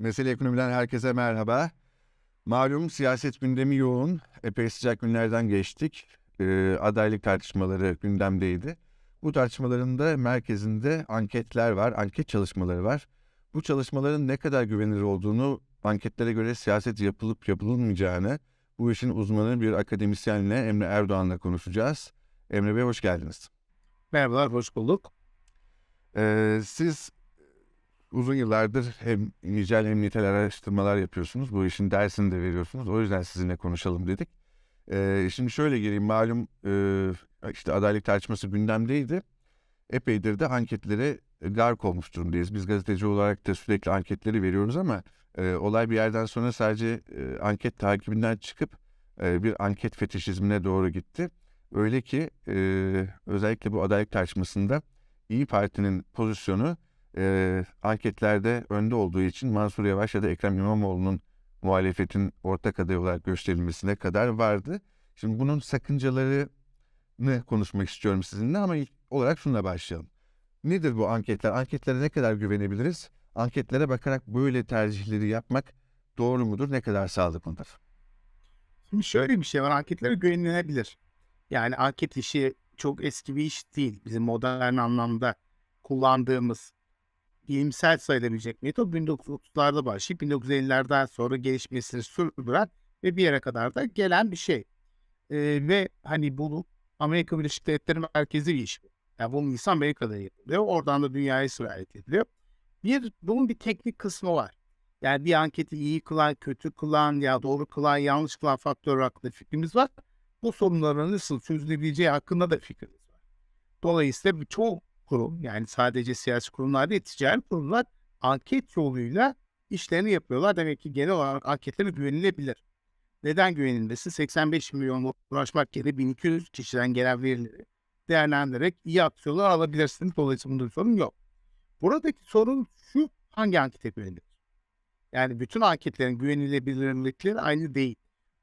Mesele Ekonomi'den herkese merhaba. Malum siyaset gündemi yoğun. Epey sıcak günlerden geçtik. Ee, adaylık tartışmaları gündemdeydi. Bu tartışmaların da merkezinde anketler var, anket çalışmaları var. Bu çalışmaların ne kadar güvenilir olduğunu, anketlere göre siyaset yapılıp yapılmayacağını, bu işin uzmanı bir akademisyenle Emre Erdoğan'la konuşacağız. Emre Bey hoş geldiniz. Merhabalar, hoş bulduk. Ee, siz uzun yıllardır hem nicel hem nitel araştırmalar yapıyorsunuz. Bu işin dersini de veriyorsunuz. O yüzden sizinle konuşalım dedik. Ee, şimdi şöyle gireyim. Malum e, işte adaylık tartışması gündemdeydi. Epeydir de anketlere gark olmuş durumdayız. Biz gazeteci olarak da sürekli anketleri veriyoruz ama e, olay bir yerden sonra sadece e, anket takibinden çıkıp e, bir anket fetişizmine doğru gitti. Öyle ki e, özellikle bu adaylık tartışmasında İyi Parti'nin pozisyonu e, anketlerde önde olduğu için Mansur Yavaş ya da Ekrem İmamoğlu'nun muhalefetin ortak aday olarak gösterilmesine kadar vardı. Şimdi bunun sakıncalarını konuşmak istiyorum sizinle ama ilk olarak şununla başlayalım. Nedir bu anketler? Anketlere ne kadar güvenebiliriz? Anketlere bakarak böyle tercihleri yapmak doğru mudur? Ne kadar sağlıklıdır? Şimdi şöyle bir şey var, anketlere güvenilebilir. Yani anket işi çok eski bir iş değil. Bizim modern anlamda kullandığımız bilimsel sayılabilecek metot 1930'larda başlayıp 1950'lerden sonra gelişmesini sürdüren ve bir yere kadar da gelen bir şey. Ee, ve hani bu Amerika Birleşik Devletleri merkezi bir iş. Yani bunun ise Amerika'da yapılıyor. Oradan da dünyaya sirayet ediliyor. Bir, bunun bir teknik kısmı var. Yani bir anketi iyi kılan, kötü kılan ya doğru kılan, yanlış kılan faktör hakkında fikrimiz var. Bu sorunların nasıl çözülebileceği hakkında da fikrimiz var. Dolayısıyla çoğu kurum yani sadece siyasi kurumlar değil ticari kurumlar anket yoluyla işlerini yapıyorlar. Demek ki genel olarak anketleri güvenilebilir. Neden güvenilmesi? 85 milyon uğraşmak yerine 1200 kişiden gelen verileri değerlendirerek iyi aksiyonlar alabilirsiniz. Dolayısıyla bunda bir sorun yok. Buradaki sorun şu hangi ankete güvenilir? Yani bütün anketlerin güvenilirlikleri aynı değil.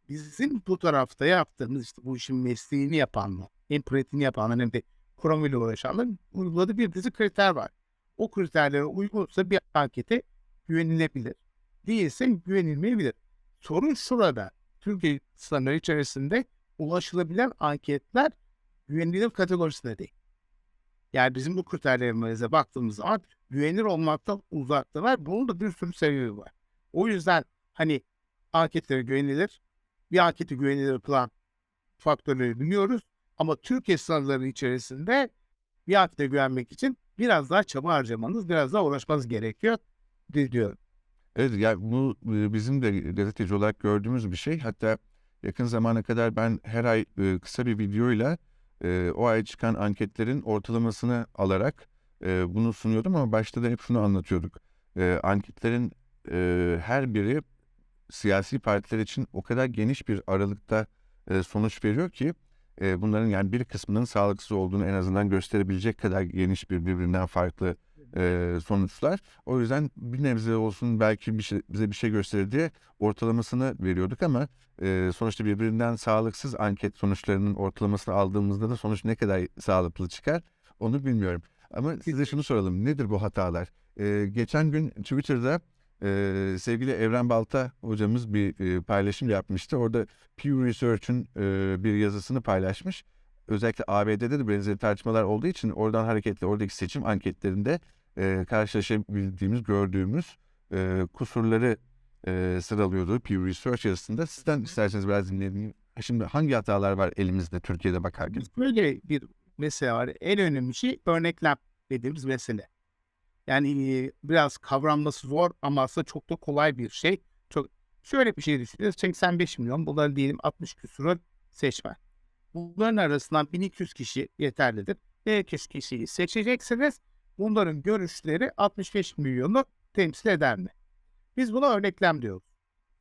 Bizim bu tarafta yaptığımız işte bu işin mesleğini yapanlar, hem pratiğini yapanlar hem de kurum ile uğraşanların uyguladığı bir dizi kriter var. O kriterlere uygunsa bir ankete güvenilebilir. Değilse güvenilmeyebilir. Sorun şurada. Türkiye sınırları içerisinde ulaşılabilen anketler güvenilir kategorisinde değil. Yani bizim bu kriterlerimize baktığımız zaman güvenilir olmaktan uzaktalar. Bunun da bir sürü sebebi var. O yüzden hani anketlere güvenilir, bir anketi güvenilir kılan faktörleri biliyoruz. Ama Türkiye sınırları içerisinde bir ankete güvenmek için biraz daha çaba harcamanız, biraz daha uğraşmanız gerekiyor diyorum. Evet yani bu e, bizim de gazeteci olarak gördüğümüz bir şey. Hatta yakın zamana kadar ben her ay e, kısa bir videoyla e, o ay çıkan anketlerin ortalamasını alarak bunu sunuyordum ama başta da hep şunu anlatıyorduk. Anketlerin her biri siyasi partiler için o kadar geniş bir aralıkta sonuç veriyor ki e, bunların yani bir kısmının sağlıksız olduğunu en azından gösterebilecek kadar geniş bir birbirinden farklı e, sonuçlar. O yüzden bir nebze olsun belki bir şey, bize bir şey gösterir diye ortalamasını veriyorduk ama e, sonuçta birbirinden sağlıksız anket sonuçlarının ortalamasını aldığımızda da sonuç ne kadar sağlıklı çıkar onu bilmiyorum. Ama size şunu soralım nedir bu hatalar? E, geçen gün Twitter'da e, sevgili Evren Balta hocamız bir e, paylaşım yapmıştı. Orada Pew Research'ın e, bir yazısını paylaşmış. Özellikle ABD'de de benzeri tartışmalar olduğu için oradan hareketle oradaki seçim anketlerinde e, karşılaşabildiğimiz, gördüğümüz e, kusurları e, sıralıyordu Pew Research yazısında. Sizden isterseniz biraz dinleyelim. Şimdi hangi hatalar var elimizde Türkiye'de bakarken? Böyle bir mesele var. En önemli şey örneklem dediğimiz mesele. Yani biraz kavranması zor ama aslında çok da kolay bir şey. Çok şöyle bir şey düşünüyoruz. 85 milyon bunların diyelim 60 küsuru seçmen. Bunların arasından 1200 kişi yeterlidir. 1200 kişiyi seçeceksiniz. Bunların görüşleri 65 milyonu temsil eder mi? Biz buna örneklem diyoruz.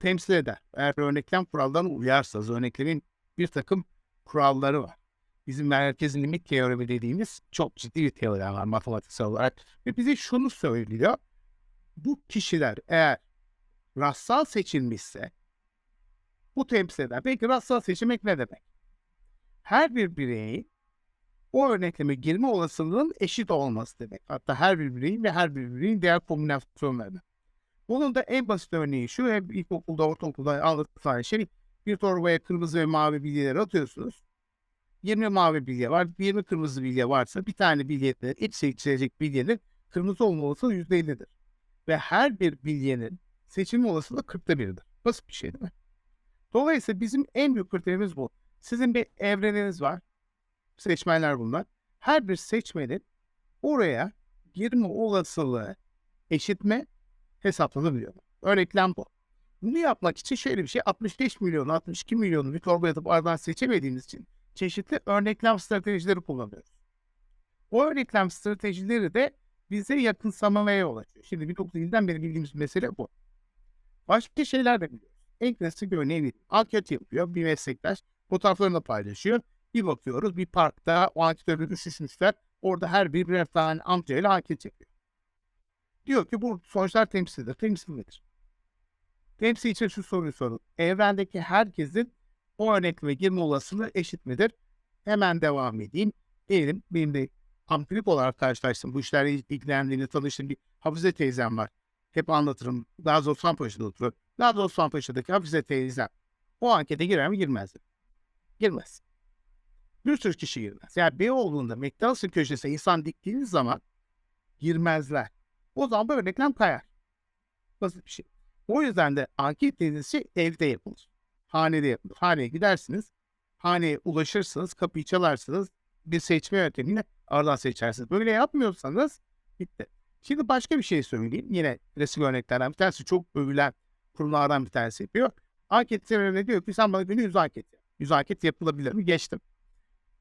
Temsil eder. Eğer örneklem kurallarına uyarsanız örneklemin bir takım kuralları var bizim merkez limit teoremi dediğimiz çok ciddi bir teori var matematiksel olarak. Ve bize şunu söylüyor. Bu kişiler eğer rastsal seçilmişse bu temsil eder. Peki rastsal seçilmek ne demek? Her bir bireyin o örnekleme girme olasılığının eşit olması demek. Hatta her bir bireyin ve her bir bireyin diğer kombinasyonlarını. Bunun da en basit örneği şu. Hep ilkokulda, ortaokulda anlatılan şey. Bir torbaya kırmızı ve mavi bilyeler atıyorsunuz. 20 mavi bilye var, 20 kırmızı bilye varsa bir tane bilyede iç seçilecek bilyenin kırmızı olma olasılığı %50'dir. Ve her bir bilyenin seçilme olasılığı 40'ta biridir. Basit bir şey değil mi? Dolayısıyla bizim en büyük kriterimiz bu. Sizin bir evreniniz var. Seçmenler bunlar. Her bir seçmenin oraya girme olasılığı eşitme hesaplanabiliyor. Örneklem bu. Bunu yapmak için şöyle bir şey 65 milyon, 62 milyonu bir torba atıp aradan seçemediğimiz için çeşitli örneklem stratejileri kullanıyoruz. O örneklem stratejileri de bize yakınsamamaya yol açıyor. Şimdi 1907'den beri bildiğimiz mesele bu. Başka şeyler de biliyoruz. En klasik örneği? Anket yapıyor bir meslektaş. Fotoğraflarını paylaşıyor. Bir bakıyoruz bir parkta o anketörü düşüşmüşler. Orada her bir birer tane amcayla anket yapıyor. Diyor ki bu sonuçlar temsildir. Temsil nedir? Temsil için şu soruyu sorun. Evrendeki herkesin o örnekleme girme olasılığı eşit midir? Hemen devam edeyim. Diyelim benim de ampirik olarak karşılaştım. Bu işlerle ilgilendiğini tanıştığım bir Hafize teyzem var. Hep anlatırım. Gazi Osman Paşa'da oturuyor. Gazi Osman Paşa'daki Hafize teyzem o ankete girer mi girmez mi? Girmez. Bir sürü kişi girmez. Yani Beyoğlu'nda McDonald's'ın köşesine insan diktiğiniz zaman girmezler. O zaman bu örneklem kayar. Basit bir şey. O yüzden de anket dediğiniz şey evde yapılır. Hanede yapılır. Haneye gidersiniz. Haneye ulaşırsınız. Kapıyı çalarsınız. Bir seçme yöntemiyle aradan seçersiniz. Böyle yapmıyorsanız bitti. Şimdi başka bir şey söyleyeyim. Yine klasik örneklerden bir tanesi çok övülen kurumlardan bir tanesi yapıyor. Anketçilerine diyor ki sen bana günü 100 anket yap. 100 anket yapılabilir mi? Geçtim.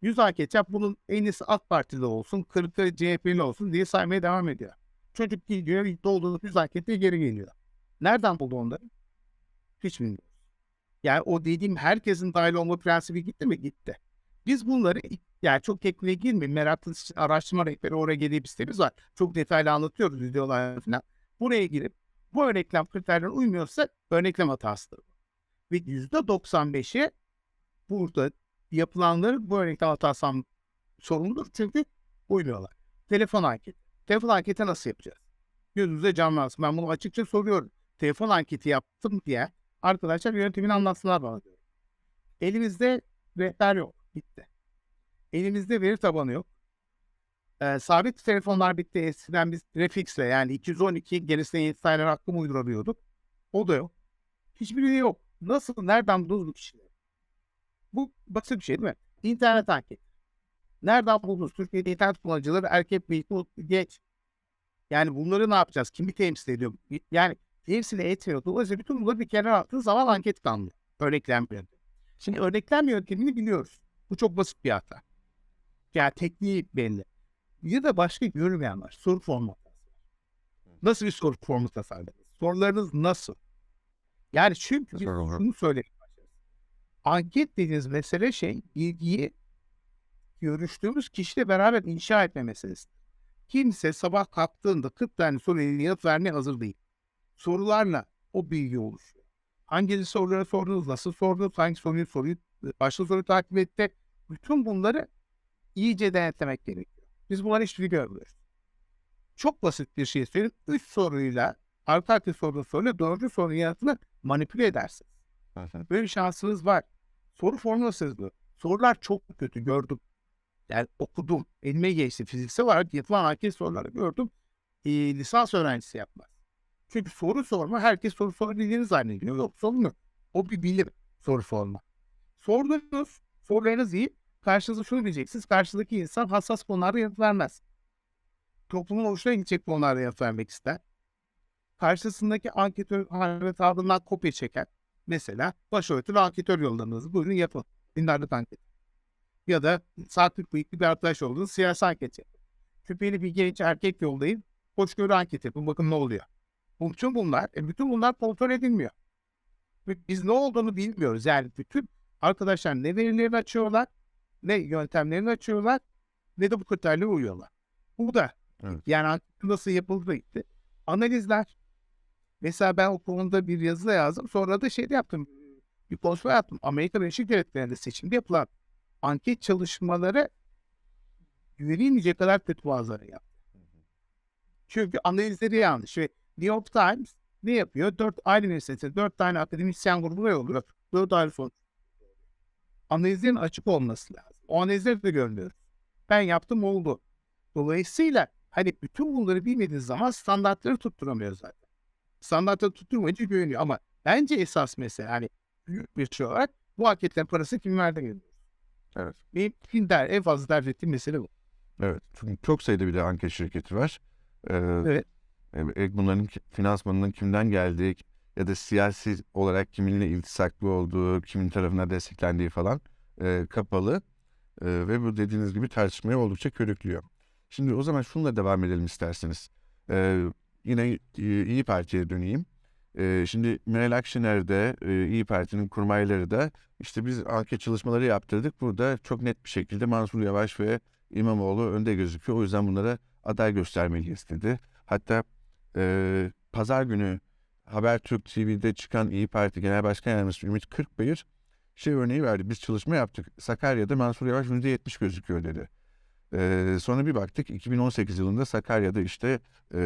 100 anket yap. Bunun en iyisi AK Parti'de olsun, 40'ı CHP'li olsun diye saymaya devam ediyor. Çocuk gidiyor, dolduğu 100 ankette geri geliyor. Nereden buldu onları? Hiç bilmiyoruz. Yani o dediğim herkesin dahil olma prensibi gitti mi? Gitti. Biz bunları yani çok tekniğe girmeyin. Meraklısı için araştırma rehberi oraya gelip sitemiz var. Çok detaylı anlatıyoruz videolar falan. Buraya girip bu örneklem kriterlerine uymuyorsa örneklem hatasıdır. Ve %95'i burada yapılanların bu örneklem hatasından sorumludur. Çünkü uymuyorlar. Telefon anketi. Telefon anketi nasıl yapacağız? Gözünüze canlansın. Ben bunu açıkça soruyorum. Telefon anketi yaptım diye arkadaşlar yöntemini anlatsınlar bana diyor. Elimizde rehber yok. Bitti. Elimizde veri tabanı yok. Ee, sabit telefonlar bitti. Eskiden biz Refix'le yani 212 gerisine 7 tane rakam uydurabiliyorduk. O da yok. Hiçbiri yok. Nasıl? Nereden buldunuz bu kişileri? Bu basit bir şey değil mi? İnternet anketi. Nereden buldunuz? Türkiye'de internet kullanıcıları erkek mi, geç. Yani bunları ne yapacağız? Kimi temsil ediyor? Yani temsil etmiyor. Dolayısıyla bütün bunları bir kenara attığı zaman anket kalmıyor. Örneklem yöntemi. Şimdi örneklem yöntemini biliyoruz. Bu çok basit bir hata. Yani tekniği belli. Bir de başka görmeyen var. Soru formatı. Nasıl bir soru formu tasarladınız? Sorularınız nasıl? Yani çünkü biz Soru- şunu söyleyelim. Anket dediğiniz mesele şey bilgiyi görüştüğümüz kişiyle beraber inşa etme meselesi. Kimse sabah kalktığında 40 tane soruya yanıt vermeye hazır değil. Sorularla o bilgi oluşuyor. Hangi soruları sordunuz, nasıl sordunuz, hangi soruyu soruyu, başka soruyu takip etti. Bütün bunları iyice denetlemek gerekiyor. Biz bunları hiçbiri görmüyoruz. Çok basit bir şey söyleyeyim. Üç soruyla, arka arka soru soruyla dördüncü sorunun yanıtını manipüle edersiniz. Böyle bir şansınız var. Soru formülası bu. Sorular çok kötü gördüm. Yani okudum. Elime geçti. Fiziksel olarak yapılan anket soruları gördüm. Ee, lisans öğrencisi yapmaz. Çünkü soru sorma herkes soru sorabildiğini zannediyor. Yok sormuyor. O bir bilim soru sorma. Sordunuz. Sorularınız iyi. Karşınıza şunu diyeceksiniz. Karşıdaki insan hassas konularda yanıt vermez. Toplumun hoşuna gidecek konularda yanıt vermek ister. Karşısındaki anketör Ahmet ardından kopya çeker. Mesela başörtülü anketör yolladınız. Buyurun yapın. Dindarlık anket. Ya da saatlik bıyıklı bir arkadaş olduğunuz siyasi anket yapın. Küpeli bir genç erkek yollayın. Hoşgörü anket yapın. Bakın ne oluyor. Bütün bunlar, e, bütün bunlar kontrol edilmiyor. Biz ne olduğunu bilmiyoruz. Yani bütün arkadaşlar ne verilerini açıyorlar, ne yöntemlerini açıyorlar, ne de bu kriterlere uyuyorlar. Bu da Evet. yani nasıl yapıldı gitti. Analizler. Mesela ben o konuda bir yazı yazdım. Sonra da şey de yaptım. Bir konuşma yaptım. Amerika Birleşik Devletleri'nde seçimde yapılan anket çalışmaları güvenilmeyecek kadar kötü bazıları yaptı. Çünkü analizleri yanlış ve New York Times ne yapıyor? Dört aynı üniversitede dört tane akademisyen grubu oluyor. Dört ayrı sonuç. Analizlerin açık olması lazım. O analizleri de görmüyoruz. Ben yaptım oldu. Dolayısıyla hani bütün bunları bilmediğiniz zaman standartları tutturamıyor zaten. Standartları tutturmayınca güveniyor ama bence esas mesele hani büyük bir şey olarak bu anketlerin parası kim verdi geliyor. Evet. Benim en, der, en fazla dert ettiğim mesele bu. Evet. Çünkü çok sayıda bir de anket şirketi var. Ee, Evet. Bunların finansmanının kimden geldiği ya da siyasi olarak kiminle iltisaklı olduğu, kimin tarafına desteklendiği falan e, kapalı. E, ve bu dediğiniz gibi tartışmaya oldukça körüklüyor. Şimdi o zaman şununla devam edelim isterseniz. E, yine e, İyi Parti'ye döneyim. E, şimdi Meral Akşener de e, İyi Parti'nin kurmayları da işte biz anket çalışmaları yaptırdık. Burada çok net bir şekilde Mansur Yavaş ve İmamoğlu önde gözüküyor. O yüzden bunlara aday göstermeliyiz dedi. Hatta e, pazar günü Habertürk TV'de çıkan İyi Parti Genel Başkan Yardımcısı Ümit Kırkbayır şey örneği verdi. Biz çalışma yaptık. Sakarya'da Mansur Yavaş %70 gözüküyor dedi. E, sonra bir baktık 2018 yılında Sakarya'da işte e,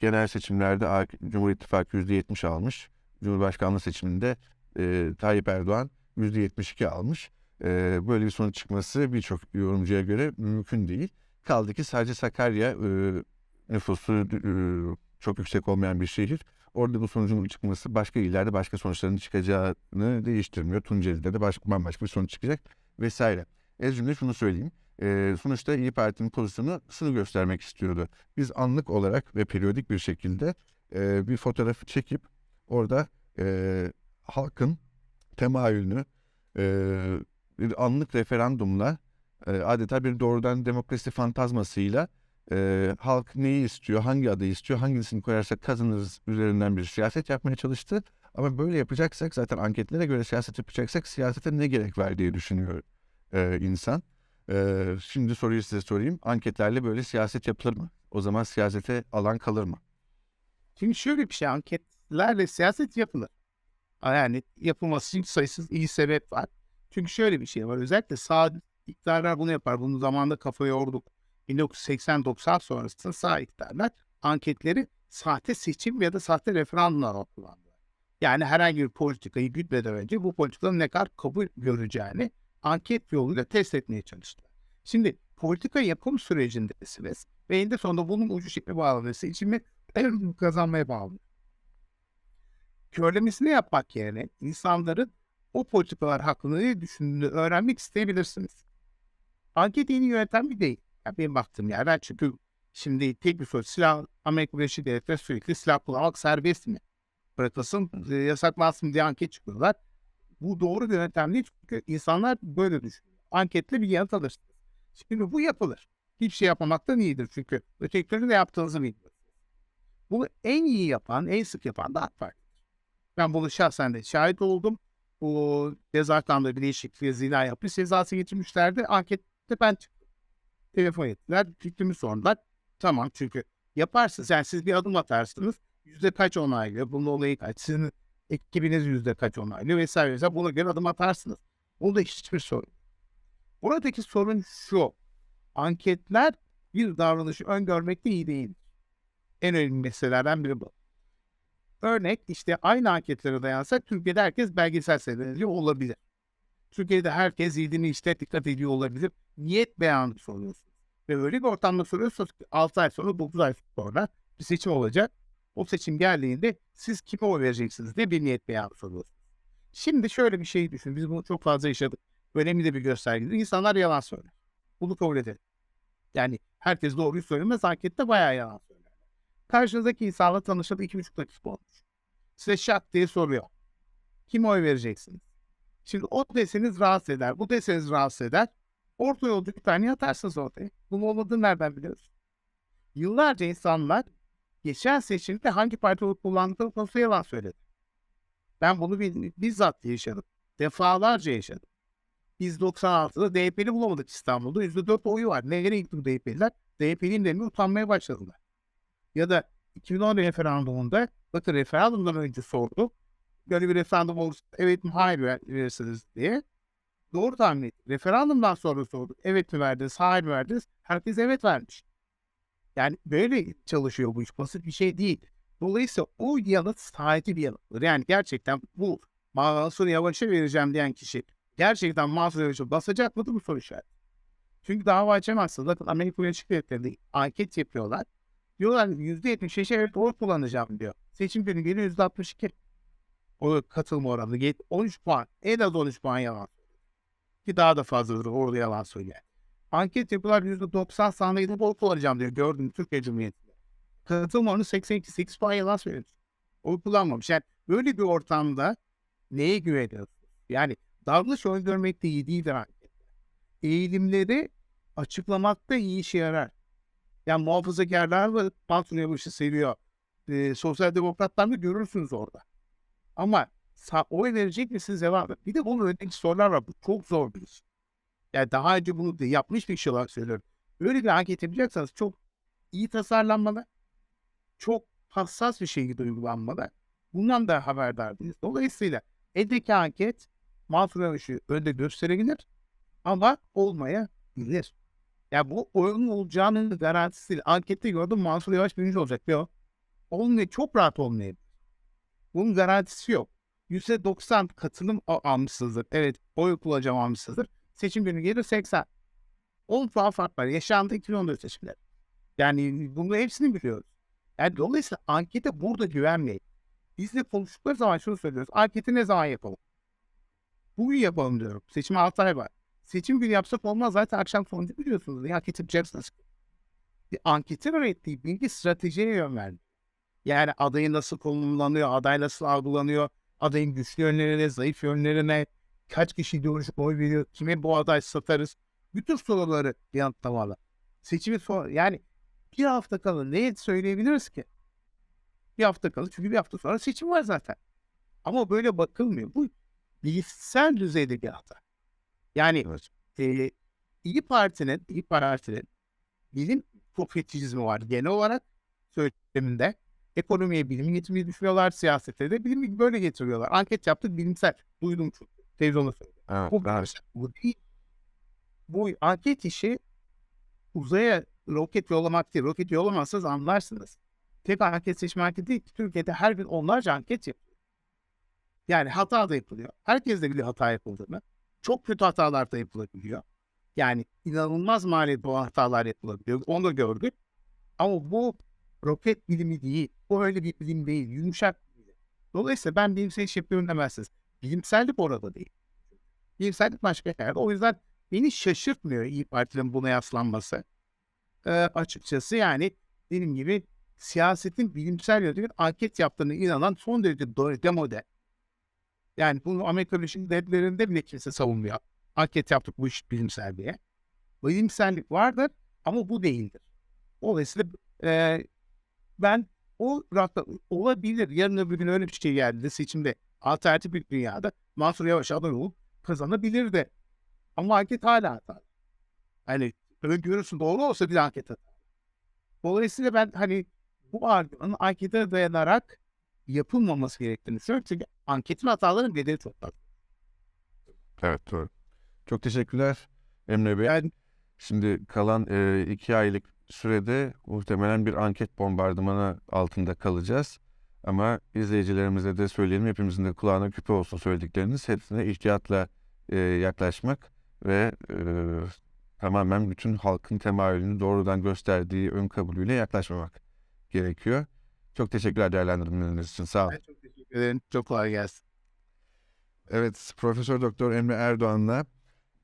genel seçimlerde Cumhur İttifakı %70 almış. Cumhurbaşkanlığı seçiminde e, Tayyip Erdoğan %72 almış. E, böyle bir sonuç çıkması birçok yorumcuya göre mümkün değil. Kaldı ki sadece Sakarya e, nüfusu e, çok yüksek olmayan bir şehir. Orada bu sonucun çıkması başka illerde başka sonuçların çıkacağını değiştirmiyor. Tunceli'de de başka, bambaşka bir sonuç çıkacak vesaire. Ez cümle şunu söyleyeyim. E, sonuçta İyi Parti'nin pozisyonu şunu göstermek istiyordu. Biz anlık olarak ve periyodik bir şekilde e, bir fotoğrafı çekip orada e, halkın temayülünü e, bir anlık referandumla e, adeta bir doğrudan demokrasi fantazmasıyla e, halk neyi istiyor, hangi adayı istiyor, hangisini koyarsak kazanırız üzerinden bir siyaset yapmaya çalıştı. Ama böyle yapacaksak zaten anketlere göre siyaset yapacaksak siyasete ne gerek var diye düşünüyor e, insan. E, şimdi soruyu size sorayım. Anketlerle böyle siyaset yapılır mı? O zaman siyasete alan kalır mı? Şimdi şöyle bir şey anketlerle siyaset yapılır. Yani yapılması için sayısız iyi sebep var. Çünkü şöyle bir şey var. Özellikle sağ iktidarlar bunu yapar. Bunu zamanında kafa yorduk. 1980-90 sonrasında sağ iktidarlar anketleri sahte seçim ya da sahte referandumlar kullandılar. Yani herhangi bir politikayı gütmeden önce bu politikanın ne kadar kabul göreceğini anket yoluyla test etmeye çalıştılar. Şimdi politika yapım sürecindesiniz ve eninde sonunda bunun ucu şekli bağlanıyor. Seçimi kazanmaya bağlı. Körlemesini yapmak yerine insanların o politikalar hakkında ne düşündüğünü öğrenmek isteyebilirsiniz. Anket yeni yöntem bir değil. Ya benim baktığım yerden çünkü şimdi tek bir soru silah Amerika Birleşik Devletleri sürekli silah kullanmak serbest mi? Bırakılsın e, yasaklansın diye anket çıkıyorlar. Bu doğru bir yöntem değil çünkü insanlar böyle düşünüyor. Anketle bir yanıt alırsınız. Şimdi bu yapılır. Hiçbir şey yapmamaktan iyidir çünkü ötekileri de yaptığınızı bilmiyorsunuz. Bunu en iyi yapan, en sık yapan da AK Parti'dir. Ben bunu şahsen de şahit oldum. Bu kanunu bir değişikliği zina yapmış. Cezası getirmişlerdi. Ankette ben çıktım. Telefon ettiler. Fikrimi sordular. Tamam çünkü yaparsınız. Yani siz bir adım atarsınız. Yüzde kaç onaylıyor? Bunun olayı kaç? Sizin ekibiniz yüzde kaç onaylıyor? Vesaire vesaire. Buna göre adım atarsınız. Bunda hiçbir sorun. Buradaki sorun şu. Anketler bir davranışı öngörmekte iyi değil. En önemli meselelerden biri bu. Örnek işte aynı anketlere dayansak Türkiye'de herkes belgesel seyrediyor olabilir. Türkiye'de herkes yediğini işte dikkat ediyor olabilir. Niyet beyanı soruyorsunuz. Ve öyle bir ortamda soruyorsunuz ki 6 ay sonra 9 ay sonra bir seçim olacak. O seçim geldiğinde siz kime oy vereceksiniz diye bir niyet beyanı soruyorsunuz. Şimdi şöyle bir şey düşün. Biz bunu çok fazla yaşadık. Önemli de bir göstergedir. İnsanlar yalan söyler. Bunu kabul edelim. Yani herkes doğruyu söylemez. Ankette bayağı yalan söyler. Karşınızdaki insanla tanışalı iki buçuk dakika olmuş. Size şak diye soruyor. Kime oy vereceksiniz? Şimdi o deseniz rahatsız eder. Bu deseniz rahatsız eder. Orta yolcu bir tane atarsınız ortaya. Bunun olmadığını nereden biliyoruz? Yıllarca insanlar geçen seçimde hangi parti olup kullandıkları konusunda yalan söyledi. Ben bunu bizzat yaşadım. Defalarca yaşadım. Biz 96'da DYP'li bulamadık İstanbul'da. %4 oyu var. Nereye gitti bu DYP'liler? DYP'nin de utanmaya başladılar. Ya da 2010 referandumunda bakın referandumdan önce sorduk. Böyle bir referandum olursa evet mi hayır ver- verirsiniz diye. Doğru tahmin ettik. Referandumdan sonra sorduk. Evet mi verdiniz, hayır mı verdiniz? Herkes evet vermiş. Yani böyle çalışıyor bu iş. Basit bir şey değil. Dolayısıyla o yanıt saati bir yanıttır. Yani gerçekten bu Mansur Yavaş'a vereceğim diyen kişi gerçekten Mansur Yavaş'a basacak mıdır bu soru işareti. Çünkü dava açamazsın. Bakın Amerika Birleşik Devletleri'nde anket yapıyorlar. Diyorlar %75'e evet oy kullanacağım diyor. Seçim günü geliyor %62. O katılma oranı. Get- 13 puan. En az 13 puan yalan. Ki daha da fazladır orada yalan söylüyor. Anket yapıyorlar %90 sandığı gidip oy kullanacağım diyor. Gördüm Türkiye Cumhuriyeti'nde. Katılma oranı 82. 8 puan yalan söylüyor. Oy kullanmamış. Yani böyle bir ortamda neye güveniyorsunuz? Yani davranış öngörmek de iyi değildir ankette. Eğilimleri açıklamakta iyi işe yarar. Yani muhafazakarlar var Mansur Yavaş'ı seviyor. Ee, sosyal demokratlar da görürsünüz orada. Ama oy verecek misiniz devam et. Bir de bunun önündeki sorular var. Bu çok zor bir iş. Yani daha önce bunu da yapmış bir kişi olarak söylüyorum. Böyle bir anket yapacaksanız çok iyi tasarlanmalı. Çok hassas bir şekilde uygulanmalı. Bundan da haberdardınız. Dolayısıyla eldeki anket Mansur Yavaş'ı önde gösterebilir ama olmayabilir. Ya bu oyunun olacağının garantisi değil. Ankette gördüm Mansur Yavaş birinci olacak. Yok. Olmuyor. Çok rahat olmayabilir. Bunun garantisi yok. %90 katılım almışsınızdır. Evet oy kullanacağım almışsınızdır. Seçim günü gelir 80. 10 puan fark var. Yaşandı 2014 seçimler. Yani bunu hepsini biliyoruz. Yani dolayısıyla ankete burada güvenmeyin. Biz de konuştukları zaman şunu söylüyoruz. Anketi ne zaman yapalım? Bugün yapalım diyorum. Seçime 6 ay var. Seçim günü yapsak olmaz. Zaten akşam sonucu biliyorsunuz. Anket yapacaksınız? Bir anketin ürettiği bilgi stratejiye yön verdi. Yani adayı nasıl konumlanıyor, aday nasıl algılanıyor, adayın güçlü yönlerine, zayıf yönlerine, kaç kişi ideolojik oy veriyor, kime bu aday satarız. Bütün soruları yanıtlamalı. Seçimi sor yani bir hafta kala ne söyleyebiliriz ki? Bir hafta kala çünkü bir hafta sonra seçim var zaten. Ama böyle bakılmıyor. Bu bilişsel düzeyde bir hata. Yani Evet. e, İyi Parti'nin, İyi Parti'nin bilim profetizmi var genel olarak söyleminde. Ekonomiye bilimi getirmeyi düşünüyorlar, siyasete de bilimi böyle getiriyorlar. Anket yaptık bilimsel. Duydum çünkü. Televizyonda söyledim. Evet, Bu evet. Bu değil. Bu anket işi uzaya roket yollamak değil. Roket yollamazsanız anlarsınız. Tek anket seçme anketi değil. ki. Türkiye'de her gün onlarca anket yapılıyor. Yani hata da yapılıyor. Herkes de biliyor hata yapıldığını. Çok kötü hatalar da yapılabiliyor. Yani inanılmaz maliyetli olan hatalar yapılabiliyor. Onu da gördük. Ama bu roket bilimi değil. Bu öyle bir bilim değil. Yumuşak bilim. Dolayısıyla ben bilimsel iş yapıyorum demezsiniz. Bilimsellik orada değil. Bilimsellik başka yerde. O yüzden beni şaşırtmıyor İyi Parti'nin buna yaslanması. Ee, açıkçası yani dediğim gibi siyasetin bilimsel yönteminin anket yaptığını inanan son derece demode. Yani bunu Amerika Birleşik Devletleri'nde bile kimse savunmuyor. Anket yaptık bu iş bilimsel diye. Bilimsellik vardır ama bu değildir. Dolayısıyla e, ben o rahatla olabilir. Yarın öbür gün öyle bir şey geldi de seçimde alternatif bir dünyada Mansur Yavaş aday olup kazanabilir de. Ama anket hala hata. Hani öngörüsü doğru olsa bir anket hata. Dolayısıyla ben hani bu argümanın ankete dayanarak yapılmaması gerektiğini düşünüyorum. Çünkü anketin hatalarının bedeli çok fazla. Evet doğru. Çok teşekkürler Emre Bey. Yani Şimdi kalan e, iki aylık sürede muhtemelen bir anket bombardımanı altında kalacağız. Ama izleyicilerimize de söyleyelim, hepimizin de kulağına küpe olsun söyledikleriniz. Hepsine ihtiyatla e, yaklaşmak ve e, tamamen bütün halkın temayülünü doğrudan gösterdiği ön kabulüyle yaklaşmamak gerekiyor. Çok teşekkürler değerlendirmeleriniz için. Sağ olun. ben çok teşekkür ederim. Çok kolay gelsin. Evet, Profesör Doktor Emre Erdoğan'la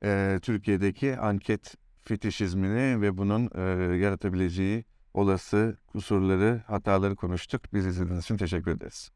e, Türkiye'deki anket fetişizmini ve bunun e, yaratabileceği olası kusurları, hataları konuştuk. Biz izlediğiniz için teşekkür ederiz.